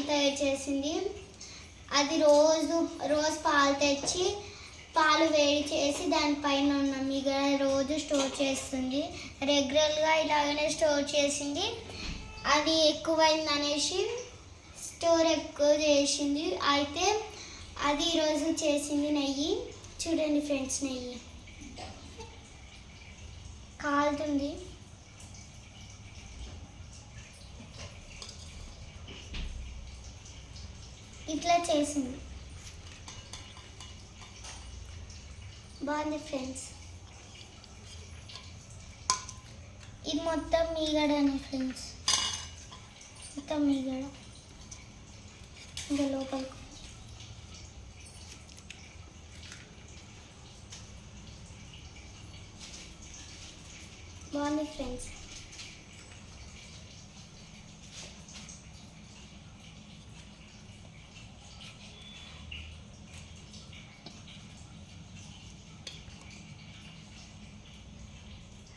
చేసింది. అది రోజు రోజు పాలు తెచ్చి పాలు వేడి చేసి దానిపైన ఉన్న మిగడ రోజు స్టోర్ చేస్తుంది. రెగ్యులర్గా ఇలాగనే స్టోర్ చేసింది. అది ఎక్కువైంది అనేసి స్టోర్ ఎక్కువ చేసింది. అయితే అది ఈరోజు చేసింది నెయ్యి. చూడండి ఫ్రెండ్స్ నెయ్యి. కాలుతుంది. ఇట్లా చేసింది. బాగుంది ఫ్రెండ్స్. ఇది మొత్తం మీగడనే ఫ్రెండ్స్. మొత్తం మీగడ. ఇంకా లోపలికి బాగుంది ఫ్రెండ్స్.